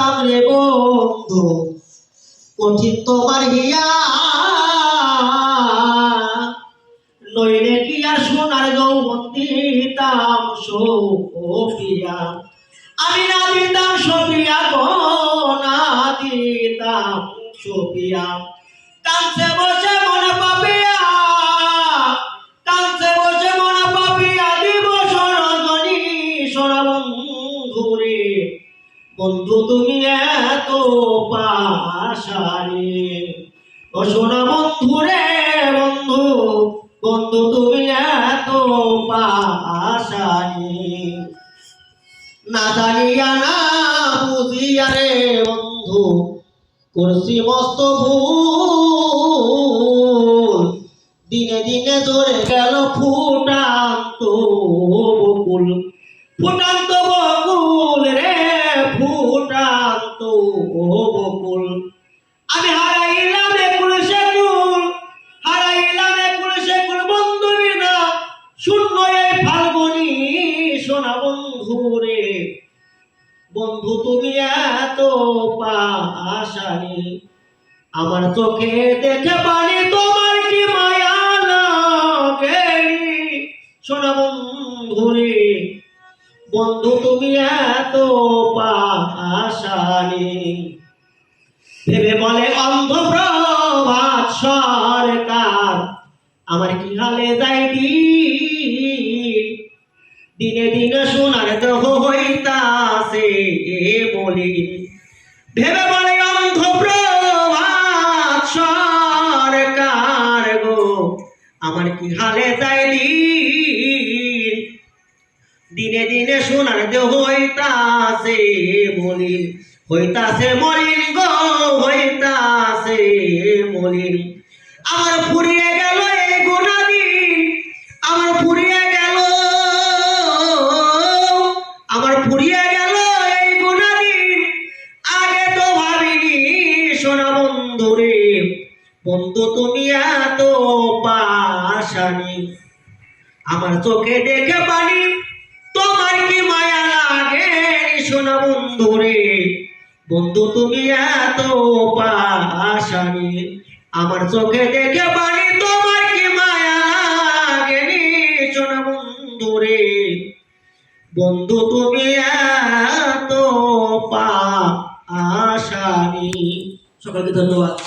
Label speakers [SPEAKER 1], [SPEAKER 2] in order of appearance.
[SPEAKER 1] পারতাম রে বন্ধু, কঠিন তোমার হিয়া নইলে কি আর সোনার যৌবন দিতাম সোফিয়া? আমি না দিতাম সোফিয়া গো, না দিতাম সোফিয়া। কাছে বসে মনে পাপিয়া কাছে বসে মনে পাপিয়া, দিব সরজনী সোনা বন্ধু, তুমি এত পাশারে ও সোনা বন্ধু রে বন্ধু বন্ধু, তুমি এত পাশারে না জানিয়া, না বুঝিয়া রে বন্ধু, করছি মস্ত ভুল। দিনে দিনে ধরে গেল ফুটান্ত বকুল। ফুটান্ত বকুল ফুটান্ত বকুল আমি হারাইলাম একুল সেকুল হারাইলাম একুল সেকুল বন্ধু বিনা, শূন্য এই ফাল্গুনি, সোনা বন্ধু রে। বন্ধু তুমি এত পাশানি, আমার চোখে দেখে পানি তোমার কি মায়া লাগে সোনা বন্ধু রে বন্ধু, তুমি এত পাশানি ভেবে বলে অন্ধপ্রভাত সরকার, আমার কি হালে যাই দিন? দিনে সোনার দেহ হইতাছে বলি। ভেবে বলে অন্ধপ্রভাত সরকার গো, আমার কি হালে যাইলি দিনে দিনে সোনার দেহ হইতাছে মলিন হইতাছে মলিন গো, হইতাছে মলিন। আমার ফুরিয়ে গেল এই গোনা দিন আমার ফুরিয়ে গেল, আমার ফুরিয়ে গেল এই গোনা দিন আগে তো ভাবিনি সোনা বন্ধু রে বন্ধু তুমি এত পাশানি। আমার চোখে দেখে পানি তোমার কি মায়া লাগে শোনা বন্ধু রে? বন্ধু, তুমি এত পাশানি। আমার চোখে দেখে পারি তোমার কি মায়া লাগে শোনা বন্ধু রে? বন্ধু, তুমি এত পাশানি। সকলকে ধন্যবাদ।